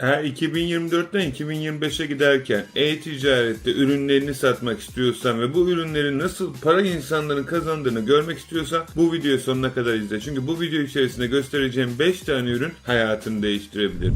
Eğer 2024'ten 2025'e giderken e-ticarette ürünlerini satmak istiyorsan ve bu ürünlerin nasıl para insanların kazandığını görmek istiyorsan bu videoyu sonuna kadar izle. Çünkü bu video içerisinde göstereceğim 5 tane ürün hayatını değiştirebilir.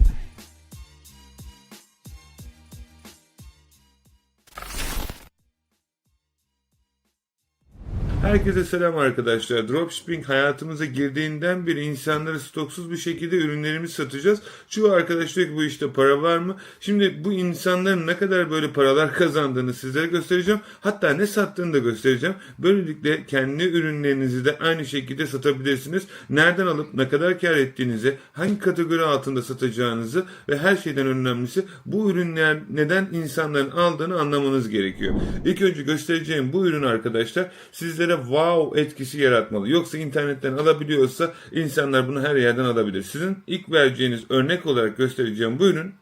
Herkese selam arkadaşlar. Dropshipping hayatımıza girdiğinden beri insanlara stoksuz bir şekilde ürünlerimizi satacağız. Çoğu arkadaş diyor ki bu işte para var mı? Şimdi bu insanların ne kadar böyle paralar kazandığını sizlere göstereceğim. Hatta ne sattığını da göstereceğim. Böylelikle kendi ürünlerinizi de aynı şekilde satabilirsiniz. Nereden alıp ne kadar kar ettiğinizi, hangi kategori altında satacağınızı ve her şeyden önemlisi bu ürünler neden insanların aldığını anlamanız gerekiyor. İlk önce göstereceğim bu ürün arkadaşlar sizlere wow etkisi yaratmalı. Yoksa internetten alabiliyorsa insanlar bunu her yerden alabilir. Sizin ilk vereceğiniz örnek olarak göstereceğim bu ürün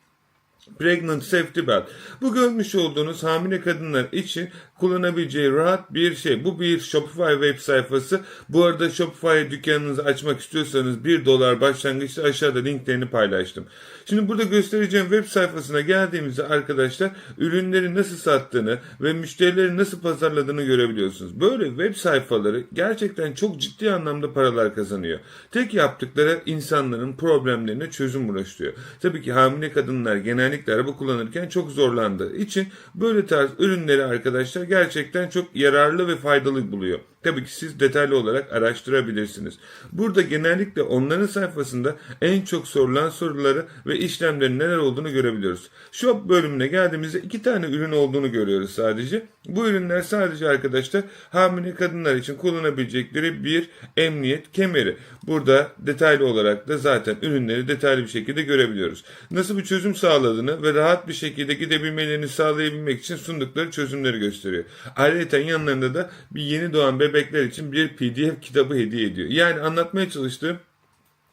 Pregnant Safety Belt. Bu görmüş olduğunuz hamile kadınlar için kullanabileceği rahat bir şey. Bu bir Shopify web sayfası. Bu arada Shopify dükkanınızı açmak istiyorsanız 1 dolar başlangıçta aşağıda linklerini paylaştım. Şimdi burada göstereceğim web sayfasına geldiğimizde arkadaşlar ürünleri nasıl sattığını ve müşterileri nasıl pazarladığını görebiliyorsunuz. Böyle web sayfaları gerçekten çok ciddi anlamda paralar kazanıyor. Tek yaptıkları insanların problemlerine çözüm ulaştırıyor. Tabii ki hamile kadınlar genellikle araba kullanırken çok zorlandığı için böyle tarz ürünleri arkadaşlar gerçekten çok yararlı ve faydalı buluyor. Tabii ki siz detaylı olarak araştırabilirsiniz. Burada genellikle onların sayfasında en çok sorulan soruları ve işlemlerin neler olduğunu görebiliyoruz. Shop bölümüne geldiğimizde iki tane ürün olduğunu görüyoruz sadece. Bu ürünler sadece arkadaşlar hamile kadınlar için kullanabilecekleri bir emniyet kemeri. Burada detaylı olarak da zaten ürünleri detaylı bir şekilde görebiliyoruz. Nasıl bir çözüm sağladığını ve rahat bir şekilde gidebilmelerini sağlayabilmek için sundukları çözümleri gösteriyor. Ayrıca yanlarında da bir yeni doğan bebekler için bir PDF kitabı hediye ediyor. Yani anlatmaya çalıştığım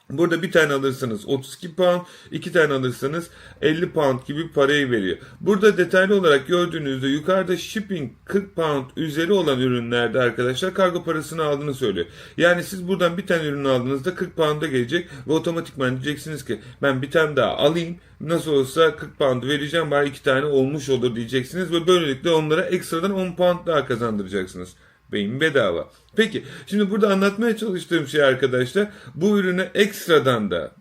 Burada bir tane alırsanız 32 pound, iki tane alırsanız 50 pound gibi parayı veriyor. Burada detaylı olarak gördüğünüzde yukarıda shipping 40 pound üzeri olan ürünlerde arkadaşlar kargo parasını aldığını söylüyor. Yani siz buradan bir tane ürün aldığınızda 40 pound'a gelecek ve otomatikman diyeceksiniz ki ben bir tane daha alayım. Nasıl olsa 40 pound vereceğim bari iki tane olmuş olur diyeceksiniz ve böylelikle onlara ekstradan 10 pound daha kazandıracaksınız. Beyin bedava. Peki şimdi burada anlatmaya çalıştığım şey arkadaşlar bu ürüne ekstradan da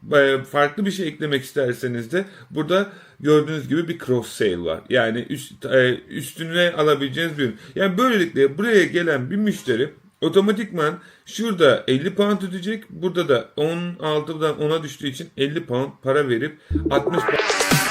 farklı bir şey eklemek isterseniz de burada gördüğünüz gibi bir cross sale var. Yani üst, e, üstüne alabileceğiniz bir ürün. Yani böylelikle buraya gelen bir müşteri otomatikman şurada 50 pound ödeyecek. Burada da 16'dan 10'a düştüğü için 50 pound para verip 60 pound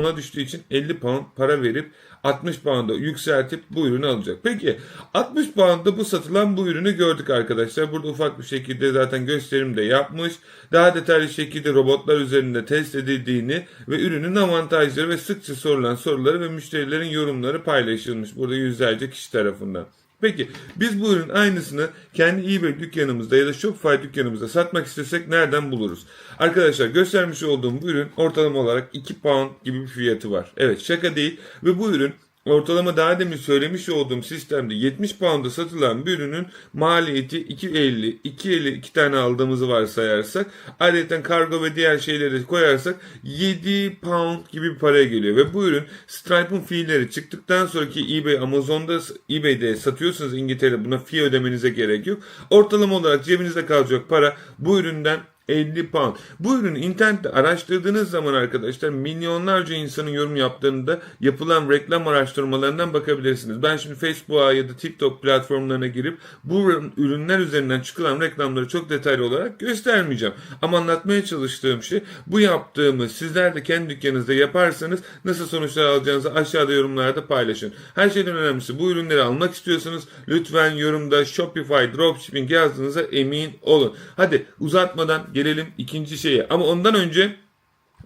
ona düştüğü için 50 pound para verip 60 pound'a yükseltip bu ürünü alacak. Peki 60 pound'da bu satılan bu ürünü gördük arkadaşlar. Burada ufak bir şekilde zaten gösterim de yapmış. Daha detaylı şekilde robotlar üzerinde test edildiğini ve ürünün avantajları ve sıkça sorulan soruları ve müşterilerin yorumları paylaşılmış. Burada yüzlerce kişi tarafından. Peki biz bu ürün aynısını kendi eBay dükkanımızda ya da Shopify dükkanımızda satmak istesek nereden buluruz? Arkadaşlar göstermiş olduğum bu ürün ortalama olarak 2 pound gibi bir fiyatı var. Evet şaka değil ve bu ürün Ortalama daha demin söylemiş olduğum sistemde 70 pound'a satılan bir ürünün maliyeti 2.50, 2.50 iki tane aldığımızı varsayarsak ayrıca kargo ve diğer şeyleri koyarsak 7 pound gibi bir paraya geliyor. Ve bu ürün Stripe'ın fiilleri çıktıktan sonraki eBay, Amazon'da eBay'de satıyorsanız İngiltere'de buna fee ödemenize gerek yok. Ortalama olarak cebinizde kalacak para bu üründen 50 pound. Bu ürünü internette araştırdığınız zaman arkadaşlar milyonlarca insanın yorum yaptığında yapılan reklam araştırmalarından bakabilirsiniz. Ben şimdi Facebook'a ya da TikTok platformlarına girip bu ürünler üzerinden çıkılan reklamları çok detaylı olarak göstermeyeceğim. Ama anlatmaya çalıştığım şey bu yaptığımı sizler de kendi dükkanınızda yaparsanız nasıl sonuçlar alacağınızı aşağıda yorumlarda paylaşın. Her şeyden önemlisi bu ürünleri almak istiyorsanız lütfen yorumda Shopify Dropshipping yazdığınıza emin olun. Hadi uzatmadan gelelim ikinci şeye. Ama ondan önce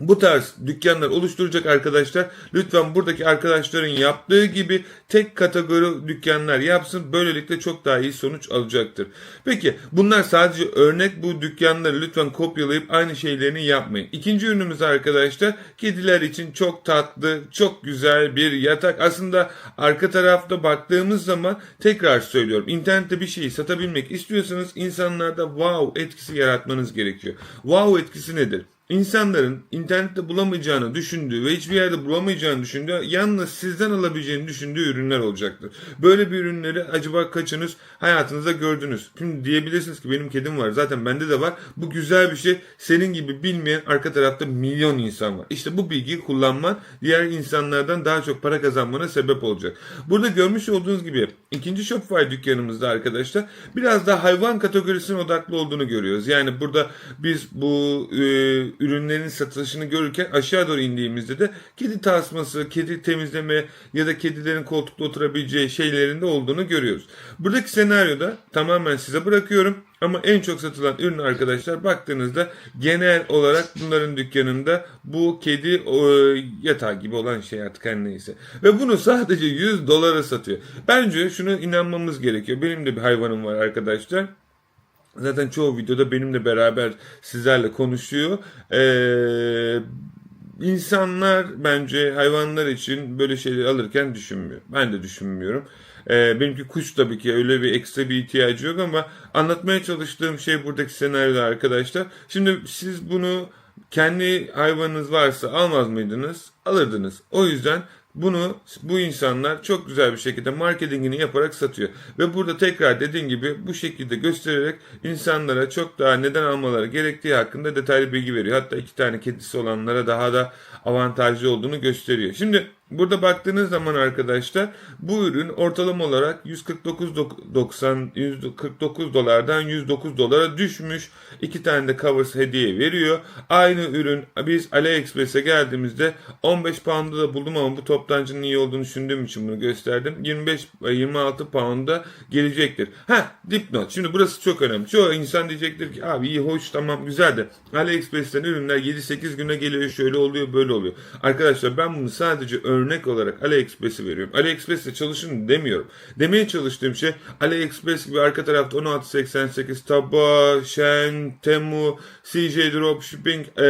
bu tarz dükkanlar oluşturacak arkadaşlar lütfen buradaki arkadaşların yaptığı gibi tek kategori dükkanlar yapsın. Böylelikle çok daha iyi sonuç alacaktır. Peki bunlar sadece örnek bu dükkanları lütfen kopyalayıp aynı şeylerini yapmayın. İkinci ürünümüz arkadaşlar kediler için çok tatlı, çok güzel bir yatak. Aslında arka tarafta baktığımız zaman tekrar söylüyorum. internette bir şeyi satabilmek istiyorsanız insanlarda wow etkisi yaratmanız gerekiyor. Wow etkisi nedir? İnsanların internette bulamayacağını düşündüğü ve hiçbir yerde bulamayacağını düşündüğü yalnız sizden alabileceğini düşündüğü ürünler olacaktır. Böyle bir ürünleri acaba kaçınız hayatınızda gördünüz? Şimdi diyebilirsiniz ki benim kedim var zaten bende de var. Bu güzel bir şey. Senin gibi bilmeyen arka tarafta milyon insan var. İşte bu bilgiyi kullanman diğer insanlardan daha çok para kazanmana sebep olacak. Burada görmüş olduğunuz gibi ikinci Shopify dükkanımızda arkadaşlar biraz daha hayvan kategorisine odaklı olduğunu görüyoruz. Yani burada biz bu e, ürünlerin satışını görürken aşağı doğru indiğimizde de kedi tasması, kedi temizleme ya da kedilerin koltukta oturabileceği şeylerin de olduğunu görüyoruz. Buradaki senaryoda tamamen size bırakıyorum. Ama en çok satılan ürün arkadaşlar baktığınızda genel olarak bunların dükkanında bu kedi o, yatağı gibi olan şey artık her neyse. Ve bunu sadece 100 dolara satıyor. Bence şunu inanmamız gerekiyor. Benim de bir hayvanım var arkadaşlar. Zaten çoğu videoda benimle beraber sizlerle konuşuyor. Ee, insanlar bence hayvanlar için böyle şeyleri alırken düşünmüyor. Ben de düşünmüyorum. Ee, benimki kuş tabii ki öyle bir ekstra bir ihtiyacı yok ama anlatmaya çalıştığım şey buradaki senaryoda arkadaşlar. Şimdi siz bunu kendi hayvanınız varsa almaz mıydınız? Alırdınız. O yüzden bunu bu insanlar çok güzel bir şekilde marketingini yaparak satıyor. Ve burada tekrar dediğim gibi bu şekilde göstererek insanlara çok daha neden almaları gerektiği hakkında detaylı bilgi veriyor. Hatta iki tane kedisi olanlara daha da avantajlı olduğunu gösteriyor. Şimdi Burada baktığınız zaman arkadaşlar bu ürün ortalama olarak 149.90 149 dolardan 109 dolara düşmüş. İki tane de covers hediye veriyor. Aynı ürün biz AliExpress'e geldiğimizde 15 pound'da da buldum ama bu toptancının iyi olduğunu düşündüğüm için bunu gösterdim. 25 26 pound'a gelecektir. Ha dipnot. Şimdi burası çok önemli. Çoğu insan diyecektir ki abi iyi hoş tamam güzel de AliExpress'ten ürünler 7-8 güne geliyor şöyle oluyor böyle oluyor. Arkadaşlar ben bunu sadece örnek olarak AliExpress'i veriyorum. AliExpress'te çalışın demiyorum. Demeye çalıştığım şey AliExpress gibi arka tarafta 1688, Taba, Shen, Temu, CJ Dropshipping e,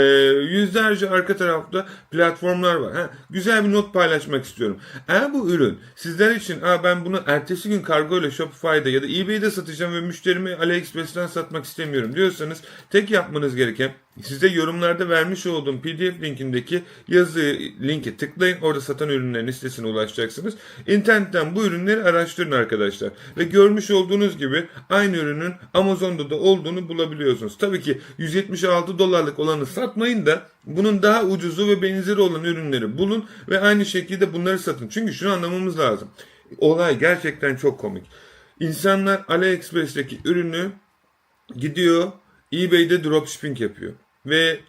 yüzlerce arka tarafta platformlar var. Ha, güzel bir not paylaşmak istiyorum. Eğer bu ürün sizler için Aa, ben bunu ertesi gün kargo ile Shopify'da ya da eBay'de satacağım ve müşterimi AliExpress'ten satmak istemiyorum diyorsanız tek yapmanız gereken Size yorumlarda vermiş olduğum PDF linkindeki yazı linki tıklayın. Orada satan ürünlerin listesine ulaşacaksınız. İnternetten bu ürünleri araştırın arkadaşlar. Ve görmüş olduğunuz gibi aynı ürünün Amazon'da da olduğunu bulabiliyorsunuz. Tabii ki 176 dolarlık olanı satmayın da bunun daha ucuzu ve benzeri olan ürünleri bulun ve aynı şekilde bunları satın. Çünkü şunu anlamamız lazım. Olay gerçekten çok komik. İnsanlar AliExpress'teki ürünü gidiyor eBay'de dropshipping yapıyor ve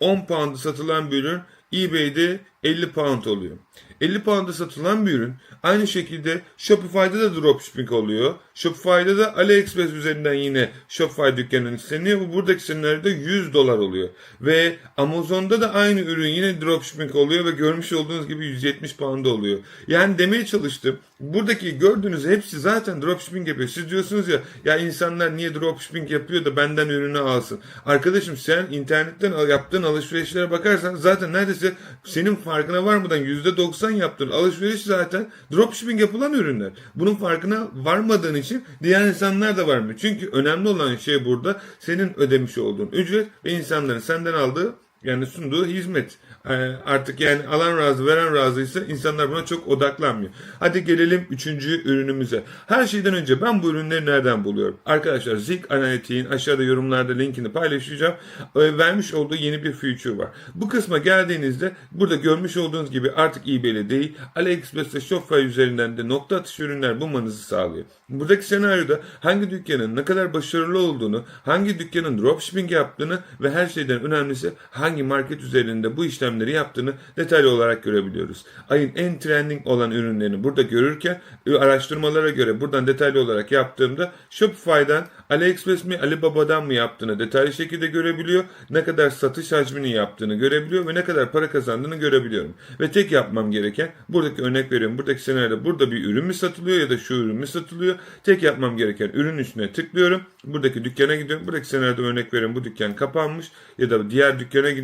10 pound'a satılan bir ürün eBay'de 50 pound oluyor. 50 pound'a satılan bir ürün aynı şekilde Shopify'da da dropshipping oluyor. Shopify'da da AliExpress üzerinden yine Shopify dükkanının isteniyor. Bu buradaki senaryoda 100 dolar oluyor. Ve Amazon'da da aynı ürün yine dropshipping oluyor ve görmüş olduğunuz gibi 170 pound oluyor. Yani demeye çalıştım. Buradaki gördüğünüz hepsi zaten dropshipping yapıyor. Siz diyorsunuz ya ya insanlar niye dropshipping yapıyor da benden ürünü alsın. Arkadaşım sen internetten yaptığın alışverişlere bakarsan zaten neredeyse senin farkına varmadan %90 yaptığın alışveriş zaten dropshipping yapılan ürünler. Bunun farkına varmadığın için diğer insanlar da varmıyor. Çünkü önemli olan şey burada senin ödemiş olduğun ücret ve insanların senden aldığı yani sunduğu hizmet. Ee, artık yani alan razı veren razıysa insanlar buna çok odaklanmıyor. Hadi gelelim üçüncü ürünümüze. Her şeyden önce ben bu ürünleri nereden buluyorum? Arkadaşlar Zik Analytik'in aşağıda yorumlarda linkini paylaşacağım. Ee, vermiş olduğu yeni bir feature var. Bu kısma geldiğinizde burada görmüş olduğunuz gibi artık eBay'le değil AliExpress ve Shopify üzerinden de nokta atışı ürünler bulmanızı sağlıyor. Buradaki senaryoda hangi dükkanın ne kadar başarılı olduğunu, hangi dükkanın dropshipping yaptığını ve her şeyden önemlisi hangi hangi market üzerinde bu işlemleri yaptığını detaylı olarak görebiliyoruz. Ayın en trending olan ürünlerini burada görürken araştırmalara göre buradan detaylı olarak yaptığımda Shopify'dan AliExpress mi Alibaba'dan mı yaptığını detaylı şekilde görebiliyor. Ne kadar satış hacmini yaptığını görebiliyor ve ne kadar para kazandığını görebiliyorum. Ve tek yapmam gereken buradaki örnek veriyorum. Buradaki senaryoda burada bir ürün mü satılıyor ya da şu ürün mü satılıyor. Tek yapmam gereken ürün üstüne tıklıyorum. Buradaki dükkana gidiyorum. Buradaki senaryoda örnek veriyorum. Bu dükkan kapanmış ya da diğer dükkana gidiyorum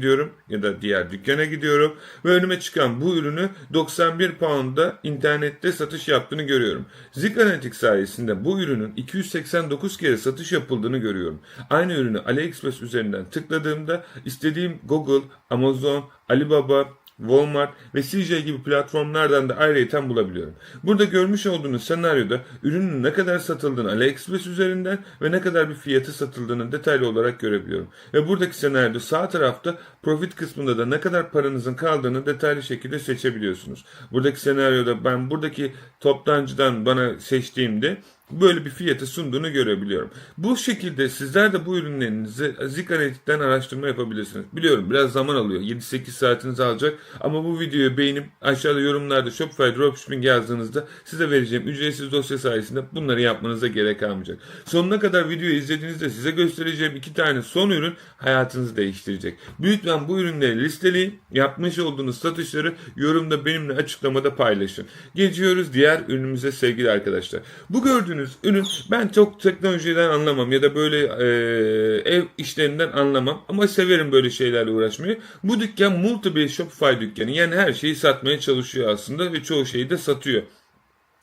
ya da diğer dükkana gidiyorum ve önüme çıkan bu ürünü 91 pound'da internette satış yaptığını görüyorum. Zik Analytics sayesinde bu ürünün 289 kere satış yapıldığını görüyorum. Aynı ürünü AliExpress üzerinden tıkladığımda istediğim Google, Amazon, Alibaba, Walmart ve CJ gibi platformlardan da ayrıyeten bulabiliyorum. Burada görmüş olduğunuz senaryoda ürünün ne kadar satıldığını AliExpress üzerinden ve ne kadar bir fiyatı satıldığını detaylı olarak görebiliyorum. Ve buradaki senaryoda sağ tarafta profit kısmında da ne kadar paranızın kaldığını detaylı şekilde seçebiliyorsunuz. Buradaki senaryoda ben buradaki toptancıdan bana seçtiğimde böyle bir fiyatı sunduğunu görebiliyorum. Bu şekilde sizler de bu ürünlerinizi Zik Analitik'ten araştırma yapabilirsiniz. Biliyorum biraz zaman alıyor. 7-8 saatinizi alacak ama bu videoyu beğenip aşağıda yorumlarda Shopify Dropshipping yazdığınızda size vereceğim ücretsiz dosya sayesinde bunları yapmanıza gerek kalmayacak. Sonuna kadar videoyu izlediğinizde size göstereceğim iki tane son ürün hayatınızı değiştirecek. Lütfen bu ürünleri listeleyin. Yapmış olduğunuz satışları yorumda benimle açıklamada paylaşın. Geçiyoruz diğer ürünümüze sevgili arkadaşlar. Bu gördüğünüz ürün ben çok teknolojiden anlamam ya da böyle e, ev işlerinden anlamam ama severim böyle şeylerle uğraşmayı. Bu dükkan multi bir Shopify dükkanı yani her şeyi satmaya çalışıyor aslında ve çoğu şeyi de satıyor.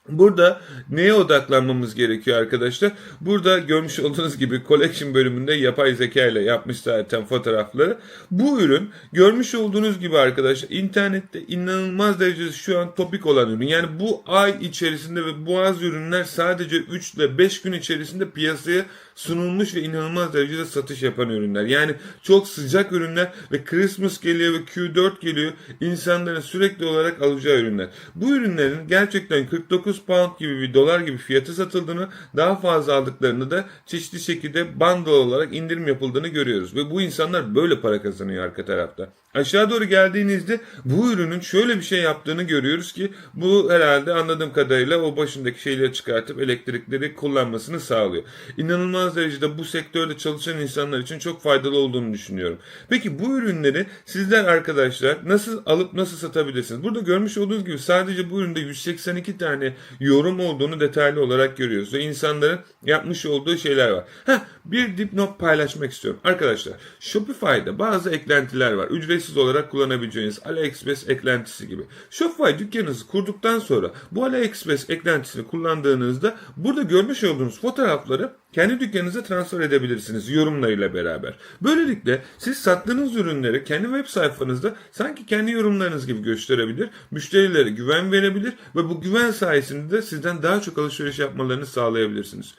Burada neye odaklanmamız gerekiyor arkadaşlar? Burada görmüş olduğunuz gibi collection bölümünde yapay zeka ile yapmış zaten fotoğrafları. Bu ürün görmüş olduğunuz gibi arkadaşlar internette inanılmaz derecede şu an topik olan ürün. Yani bu ay içerisinde ve bazı ürünler sadece 3 ile 5 gün içerisinde piyasaya sunulmuş ve inanılmaz derecede satış yapan ürünler. Yani çok sıcak ürünler ve Christmas geliyor ve Q4 geliyor. İnsanların sürekli olarak alacağı ürünler. Bu ürünlerin gerçekten 49 pound gibi bir dolar gibi fiyatı satıldığını daha fazla aldıklarını da çeşitli şekilde bundle olarak indirim yapıldığını görüyoruz. Ve bu insanlar böyle para kazanıyor arka tarafta. Aşağı doğru geldiğinizde bu ürünün şöyle bir şey yaptığını görüyoruz ki bu herhalde anladığım kadarıyla o başındaki şeyleri çıkartıp elektrikleri kullanmasını sağlıyor. İnanılmaz derecede bu sektörde çalışan insanlar için çok faydalı olduğunu düşünüyorum. Peki bu ürünleri sizler arkadaşlar nasıl alıp nasıl satabilirsiniz? Burada görmüş olduğunuz gibi sadece bu üründe 182 tane yorum olduğunu detaylı olarak görüyoruz. Ve insanların yapmış olduğu şeyler var. Heh, bir dipnot paylaşmak istiyorum. Arkadaşlar Shopify'da bazı eklentiler var. Ücretsiz olarak kullanabileceğiniz AliExpress eklentisi gibi. Shopify dükkanınızı kurduktan sonra bu AliExpress eklentisini kullandığınızda burada görmüş olduğunuz fotoğrafları kendi dükkanınıza transfer edebilirsiniz yorumlarıyla beraber. Böylelikle siz sattığınız ürünleri kendi web sayfanızda sanki kendi yorumlarınız gibi gösterebilir, müşterilere güven verebilir ve bu güven sayesinde de sizden daha çok alışveriş yapmalarını sağlayabilirsiniz.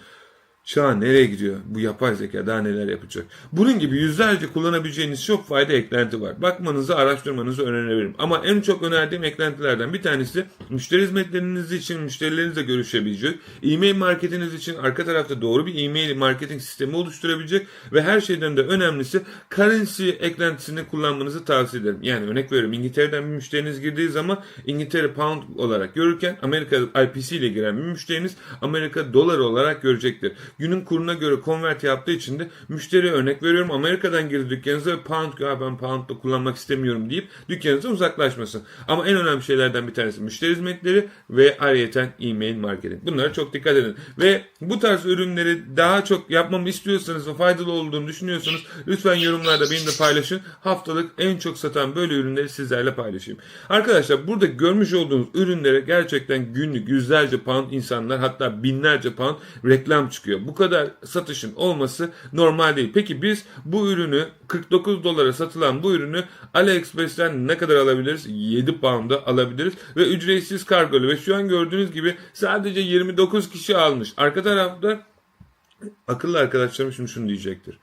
Çağ nereye gidiyor? Bu yapay zeka daha neler yapacak? Bunun gibi yüzlerce kullanabileceğiniz çok fayda eklenti var. Bakmanızı, araştırmanızı öneririm. Ama en çok önerdiğim eklentilerden bir tanesi müşteri hizmetleriniz için müşterilerinizle görüşebilecek, e-mail marketiniz için arka tarafta doğru bir e-mail marketing sistemi oluşturabilecek ve her şeyden de önemlisi currency eklentisini kullanmanızı tavsiye ederim. Yani örnek veriyorum İngiltere'den bir müşteriniz girdiği zaman İngiltere pound olarak görürken Amerika IPC ile giren bir müşteriniz Amerika dolar olarak görecektir günün kuruna göre konvert yaptığı için de müşteriye örnek veriyorum Amerika'dan girdi dükkanınıza ve pound ya ben pound'da kullanmak istemiyorum deyip dükkanınızdan uzaklaşmasın. Ama en önemli şeylerden bir tanesi müşteri hizmetleri ve ayrıyeten e-mail marketing. Bunlara çok dikkat edin. Ve bu tarz ürünleri daha çok yapmamı istiyorsanız ve faydalı olduğunu düşünüyorsanız lütfen yorumlarda benimle paylaşın. Haftalık en çok satan böyle ürünleri sizlerle paylaşayım. Arkadaşlar burada görmüş olduğunuz ürünlere gerçekten günlük yüzlerce pound insanlar hatta binlerce pound reklam çıkıyor bu kadar satışın olması normal değil. Peki biz bu ürünü 49 dolara satılan bu ürünü AliExpress'ten ne kadar alabiliriz? 7 pound'a alabiliriz ve ücretsiz kargolu ve şu an gördüğünüz gibi sadece 29 kişi almış. Arka tarafta akıllı arkadaşlarım şimdi şunu diyecektir.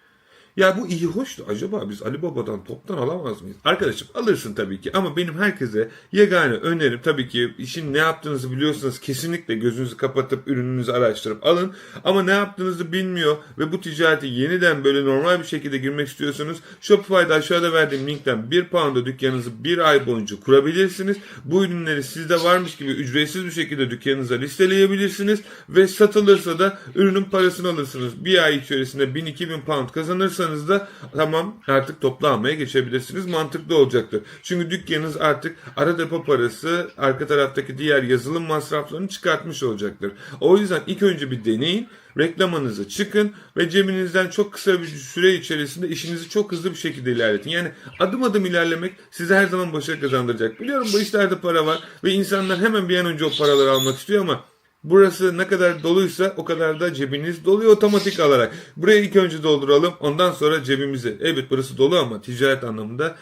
Ya bu iyi hoş da acaba biz Ali Baba'dan toptan alamaz mıyız? Arkadaşım alırsın tabii ki ama benim herkese yegane önerim tabii ki işin ne yaptığınızı biliyorsanız kesinlikle gözünüzü kapatıp ürününüzü araştırıp alın. Ama ne yaptığınızı bilmiyor ve bu ticarete yeniden böyle normal bir şekilde girmek istiyorsanız Shopify'da aşağıda verdiğim linkten bir pound'a dükkanınızı bir ay boyunca kurabilirsiniz. Bu ürünleri sizde varmış gibi ücretsiz bir şekilde dükkanınıza listeleyebilirsiniz ve satılırsa da ürünün parasını alırsınız. Bir ay içerisinde 1000-2000 pound kazanırsanız da tamam artık toplu almaya geçebilirsiniz. Mantıklı olacaktır. Çünkü dükkanınız artık ara depo parası arka taraftaki diğer yazılım masraflarını çıkartmış olacaktır. O yüzden ilk önce bir deneyin reklamınızı çıkın ve cebinizden çok kısa bir süre içerisinde işinizi çok hızlı bir şekilde ilerletin. Yani adım adım ilerlemek size her zaman başarı kazandıracak. Biliyorum bu işlerde para var ve insanlar hemen bir an önce o paraları almak istiyor ama Burası ne kadar doluysa o kadar da cebiniz doluyor otomatik alarak. Burayı ilk önce dolduralım ondan sonra cebimizi. Evet burası dolu ama ticaret anlamında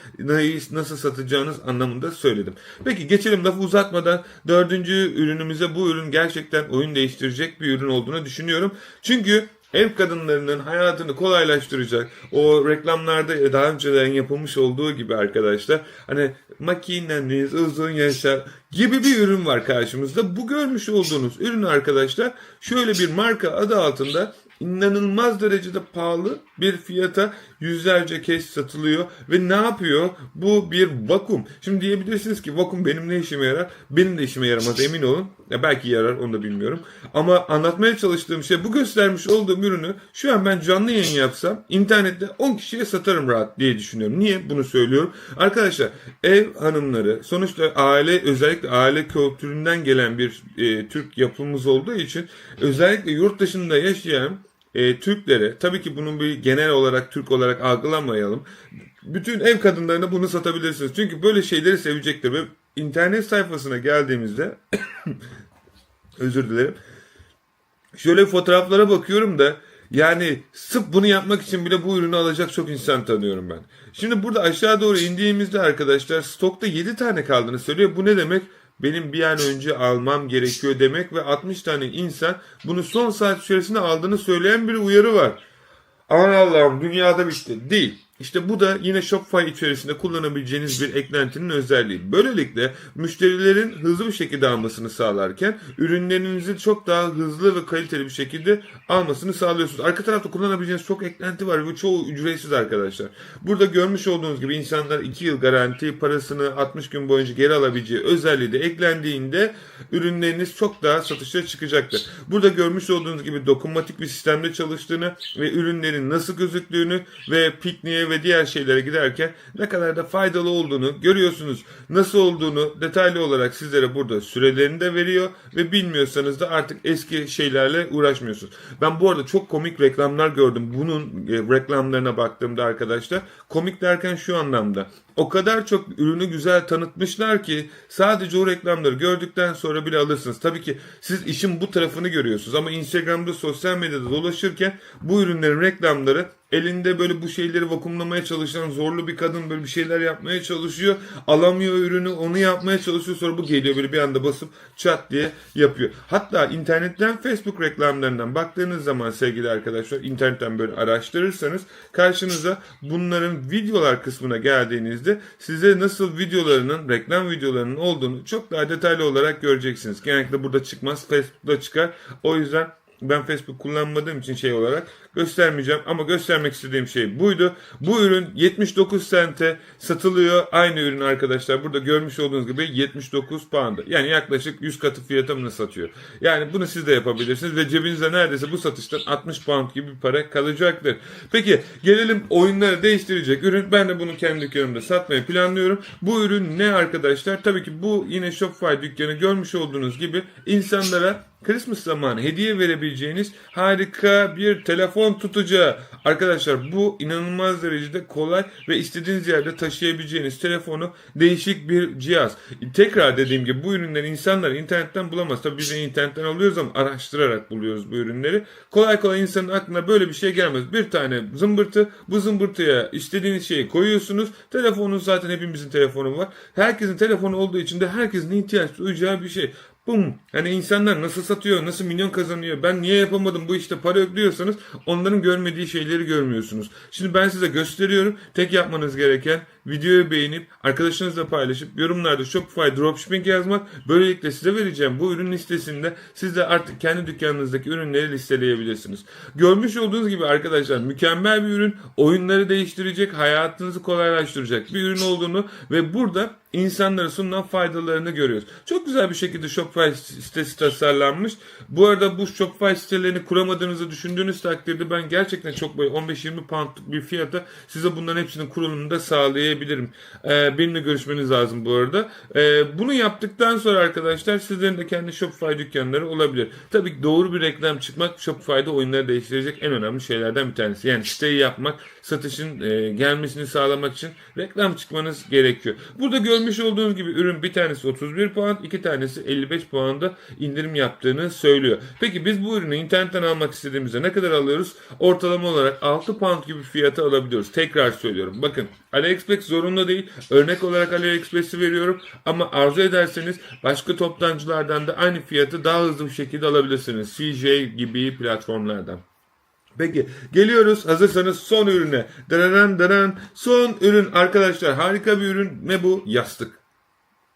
nasıl satacağınız anlamında söyledim. Peki geçelim lafı uzatmadan dördüncü ürünümüze bu ürün gerçekten oyun değiştirecek bir ürün olduğunu düşünüyorum. Çünkü ev kadınlarının hayatını kolaylaştıracak o reklamlarda daha önceden yapılmış olduğu gibi arkadaşlar hani makineniz uzun yaşar gibi bir ürün var karşımızda. Bu görmüş olduğunuz ürün arkadaşlar şöyle bir marka adı altında inanılmaz derecede pahalı bir fiyata yüzlerce kez satılıyor ve ne yapıyor? Bu bir vakum. Şimdi diyebilirsiniz ki vakum benim ne işime yarar? Benim de işime yaramaz emin olun. Ya belki yarar onu da bilmiyorum. Ama anlatmaya çalıştığım şey bu göstermiş olduğum ürünü şu an ben canlı yayın yapsam internette 10 kişiye satarım rahat diye düşünüyorum. Niye bunu söylüyorum? Arkadaşlar ev hanımları sonuçta aile özellikle aile kültüründen gelen bir e, Türk yapımız olduğu için özellikle yurt dışında yaşayan e, Türklere tabii ki bunun bir genel olarak Türk olarak algılamayalım. Bütün ev kadınlarına bunu satabilirsiniz. Çünkü böyle şeyleri sevecektir ve internet sayfasına geldiğimizde özür dilerim. Şöyle fotoğraflara bakıyorum da yani sırf bunu yapmak için bile bu ürünü alacak çok insan tanıyorum ben. Şimdi burada aşağı doğru indiğimizde arkadaşlar stokta 7 tane kaldığını söylüyor. Bu ne demek? Benim bir an önce almam gerekiyor demek ve 60 tane insan bunu son saat içerisinde aldığını söyleyen bir uyarı var. Aman Allah'ım dünyada bitti. Değil. İşte bu da yine Shopify içerisinde kullanabileceğiniz bir eklentinin özelliği. Böylelikle müşterilerin hızlı bir şekilde almasını sağlarken ürünlerinizi çok daha hızlı ve kaliteli bir şekilde almasını sağlıyorsunuz. Arka tarafta kullanabileceğiniz çok eklenti var ve çoğu ücretsiz arkadaşlar. Burada görmüş olduğunuz gibi insanlar 2 yıl garanti parasını 60 gün boyunca geri alabileceği özelliği de eklendiğinde ürünleriniz çok daha satışa çıkacaktır. Burada görmüş olduğunuz gibi dokunmatik bir sistemde çalıştığını ve ürünlerin nasıl gözüktüğünü ve pikniğe ve diğer şeylere giderken ne kadar da faydalı olduğunu görüyorsunuz. Nasıl olduğunu detaylı olarak sizlere burada sürelerini de veriyor ve bilmiyorsanız da artık eski şeylerle uğraşmıyorsunuz. Ben bu arada çok komik reklamlar gördüm. Bunun e, reklamlarına baktığımda arkadaşlar komik derken şu anlamda o kadar çok ürünü güzel tanıtmışlar ki sadece o reklamları gördükten sonra bile alırsınız. Tabii ki siz işin bu tarafını görüyorsunuz ama Instagram'da sosyal medyada dolaşırken bu ürünlerin reklamları elinde böyle bu şeyleri vakumlamaya çalışan zorlu bir kadın böyle bir şeyler yapmaya çalışıyor. Alamıyor ürünü onu yapmaya çalışıyor sonra bu geliyor böyle bir anda basıp çat diye yapıyor. Hatta internetten Facebook reklamlarından baktığınız zaman sevgili arkadaşlar internetten böyle araştırırsanız karşınıza bunların videolar kısmına geldiğinizde size nasıl videolarının reklam videolarının olduğunu çok daha detaylı olarak göreceksiniz. Genellikle burada çıkmaz Facebook'ta çıkar. O yüzden ben Facebook kullanmadığım için şey olarak göstermeyeceğim ama göstermek istediğim şey buydu. Bu ürün 79 sente satılıyor. Aynı ürün arkadaşlar burada görmüş olduğunuz gibi 79 pound'a. Yani yaklaşık 100 katı fiyata mı satıyor. Yani bunu siz de yapabilirsiniz ve cebinizde neredeyse bu satıştan 60 pound gibi bir para kalacaktır. Peki gelelim oyunları değiştirecek ürün. Ben de bunu kendi dükkanımda satmayı planlıyorum. Bu ürün ne arkadaşlar? Tabii ki bu yine Shopify dükkanı görmüş olduğunuz gibi insanlara Christmas zamanı hediye verebileceğiniz harika bir telefon tutacağı. Arkadaşlar bu inanılmaz derecede kolay ve istediğiniz yerde taşıyabileceğiniz telefonu değişik bir cihaz. Tekrar dediğim gibi bu ürünleri insanlar internetten bulamaz. Tabii biz de internetten alıyoruz ama araştırarak buluyoruz bu ürünleri. Kolay kolay insanın aklına böyle bir şey gelmez. Bir tane zımbırtı bu zımbırtıya istediğiniz şeyi koyuyorsunuz. Telefonunuz zaten hepimizin telefonu var. Herkesin telefonu olduğu için de herkesin ihtiyaç duyacağı bir şey. Bum. Hani insanlar nasıl satıyor, nasıl milyon kazanıyor, ben niye yapamadım bu işte para yok diyorsanız onların görmediği şeyleri görmüyorsunuz. Şimdi ben size gösteriyorum. Tek yapmanız gereken videoyu beğenip arkadaşınızla paylaşıp yorumlarda Shopify Dropshipping yazmak. Böylelikle size vereceğim bu ürün listesinde siz de artık kendi dükkanınızdaki ürünleri listeleyebilirsiniz. Görmüş olduğunuz gibi arkadaşlar mükemmel bir ürün. Oyunları değiştirecek, hayatınızı kolaylaştıracak bir ürün olduğunu ve burada insanlara sunulan faydalarını görüyoruz. Çok güzel bir şekilde Shopify sitesi tasarlanmış. Bu arada bu Shopify sitelerini kuramadığınızı düşündüğünüz takdirde ben gerçekten çok böyle 15-20 poundluk bir fiyata size bunların hepsinin kurulumunu da sağlayabilirim. Ee, benimle görüşmeniz lazım bu arada. Ee, bunu yaptıktan sonra arkadaşlar sizlerin de kendi Shopify dükkanları olabilir. Tabii ki doğru bir reklam çıkmak Shopify'da oyunları değiştirecek en önemli şeylerden bir tanesi. Yani siteyi yapmak, satışın e, gelmesini sağlamak için reklam çıkmanız gerekiyor. Burada görmüş olduğunuz gibi ürün bir tanesi 31 puan, iki tanesi 55 puanda indirim yaptığını söylüyor. Peki biz bu ürünü internetten almak istediğimizde ne kadar alıyoruz? Ortalama olarak 6 pound gibi fiyata alabiliyoruz. Tekrar söylüyorum. Bakın AliExpress zorunlu değil. Örnek olarak AliExpress'i veriyorum. Ama arzu ederseniz başka toptancılardan da aynı fiyatı daha hızlı bir şekilde alabilirsiniz. CJ gibi platformlardan. Peki geliyoruz hazırsanız son ürüne. Dararan daran son ürün arkadaşlar harika bir ürün ne bu? Yastık.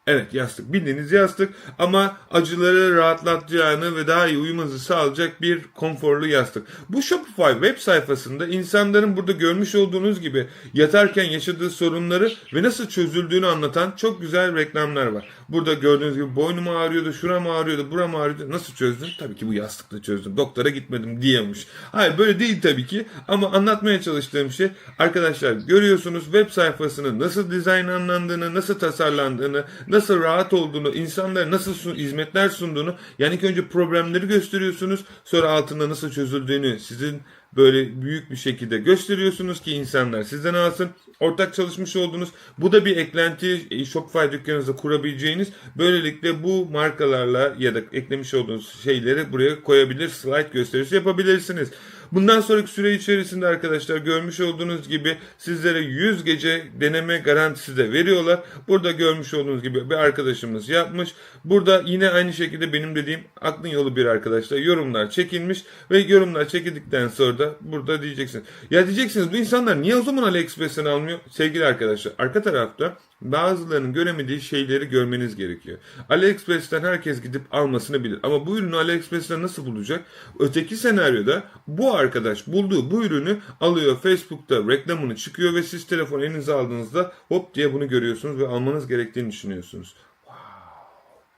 Evet yastık bildiğiniz yastık ama acıları rahatlatacağını ve daha iyi uyumanızı sağlayacak bir konforlu yastık. Bu Shopify web sayfasında insanların burada görmüş olduğunuz gibi yatarken yaşadığı sorunları ve nasıl çözüldüğünü anlatan çok güzel reklamlar var. Burada gördüğünüz gibi boynum ağrıyordu, şuram ağrıyordu, buram ağrıyordu. Nasıl çözdün? Tabii ki bu yastıkla çözdüm. Doktora gitmedim diyemiş. Hayır böyle değil tabii ki ama anlatmaya çalıştığım şey arkadaşlar görüyorsunuz web sayfasının nasıl dizaynlandığını, nasıl tasarlandığını, nasıl rahat olduğunu, insanlara nasıl sun- hizmetler sunduğunu yani ilk önce problemleri gösteriyorsunuz sonra altında nasıl çözüldüğünü sizin böyle büyük bir şekilde gösteriyorsunuz ki insanlar sizden alsın. Ortak çalışmış olduğunuz bu da bir eklenti e, Shopify dükkanınızda kurabileceğiniz böylelikle bu markalarla ya da eklemiş olduğunuz şeyleri buraya koyabilir slide gösterisi yapabilirsiniz. Bundan sonraki süre içerisinde arkadaşlar görmüş olduğunuz gibi sizlere 100 gece deneme garantisi de veriyorlar. Burada görmüş olduğunuz gibi bir arkadaşımız yapmış. Burada yine aynı şekilde benim dediğim aklın yolu bir arkadaşlar yorumlar çekilmiş ve yorumlar çekildikten sonra da burada diyeceksiniz. Ya diyeceksiniz bu insanlar niye o zaman AliExpress'ten almıyor? Sevgili arkadaşlar arka tarafta bazılarının göremediği şeyleri görmeniz gerekiyor. AliExpress'ten herkes gidip almasını bilir. Ama bu ürünü AliExpress'ten nasıl bulacak? Öteki senaryoda bu arkadaş bulduğu bu ürünü alıyor Facebook'ta reklamını çıkıyor ve siz telefon elinize aldığınızda hop diye bunu görüyorsunuz ve almanız gerektiğini düşünüyorsunuz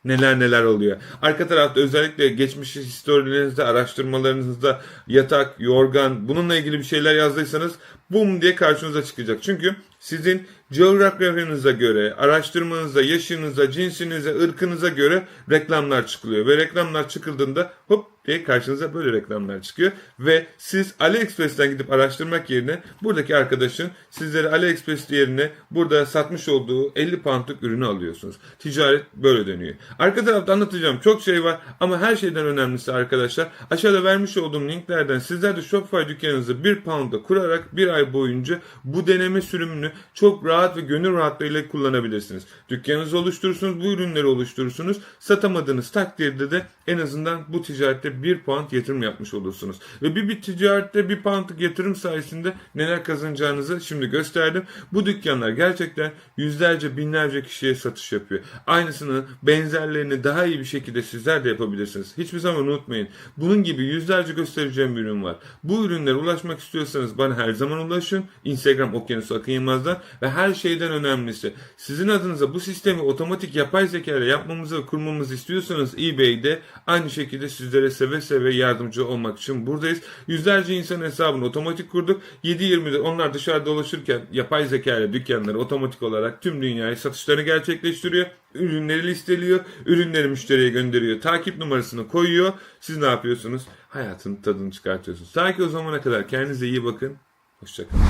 neler neler oluyor. Arka tarafta özellikle geçmiş historilerinizde, araştırmalarınızda yatak, yorgan bununla ilgili bir şeyler yazdıysanız bum diye karşınıza çıkacak. Çünkü sizin coğrafyanıza göre, araştırmanıza, yaşınıza, cinsinize, ırkınıza göre reklamlar çıkılıyor. Ve reklamlar çıkıldığında hop diye karşınıza böyle reklamlar çıkıyor. Ve siz AliExpress'ten gidip araştırmak yerine buradaki arkadaşın sizlere AliExpress yerine burada satmış olduğu 50 poundluk ürünü alıyorsunuz. Ticaret böyle dönüyor. Arka tarafta anlatacağım çok şey var ama her şeyden önemlisi arkadaşlar aşağıda vermiş olduğum linklerden sizler de Shopify dükkanınızı 1 pound'a kurarak bir ay boyunca bu deneme sürümünü çok rahat ve gönül rahatlığıyla kullanabilirsiniz. Dükkanınızı oluşturursunuz, bu ürünleri oluşturursunuz. Satamadığınız takdirde de en azından bu ticarette 1 pound yatırım yapmış olursunuz. Ve bir, bir ticarette 1 poundlık yatırım sayesinde neler kazanacağınızı şimdi gösterdim. Bu dükkanlar gerçekten yüzlerce binlerce kişiye satış yapıyor. Aynısını benzerlerini daha iyi bir şekilde sizler de yapabilirsiniz. Hiçbir zaman unutmayın. Bunun gibi yüzlerce göstereceğim ürün var. Bu ürünlere ulaşmak istiyorsanız bana her zaman ulaşın. Instagram Okyanus Akın Yılmaz'dan ve her şeyden önemlisi sizin adınıza bu sistemi otomatik yapay zeka ile yapmamızı kurmamızı istiyorsanız eBay'de aynı şekilde sizlere seve seve yardımcı olmak için buradayız. Yüzlerce insan hesabını otomatik kurduk. 7-24 onlar dışarıda dolaşırken yapay zeka ile dükkanları otomatik olarak tüm dünyaya satışlarını gerçekleştiriyor. Ürünleri listeliyor. Ürünleri müşteriye gönderiyor. Takip numarasını koyuyor. Siz ne yapıyorsunuz? Hayatın tadını çıkartıyorsunuz. Ta o zamana kadar kendinize iyi bakın. Hoşçakalın.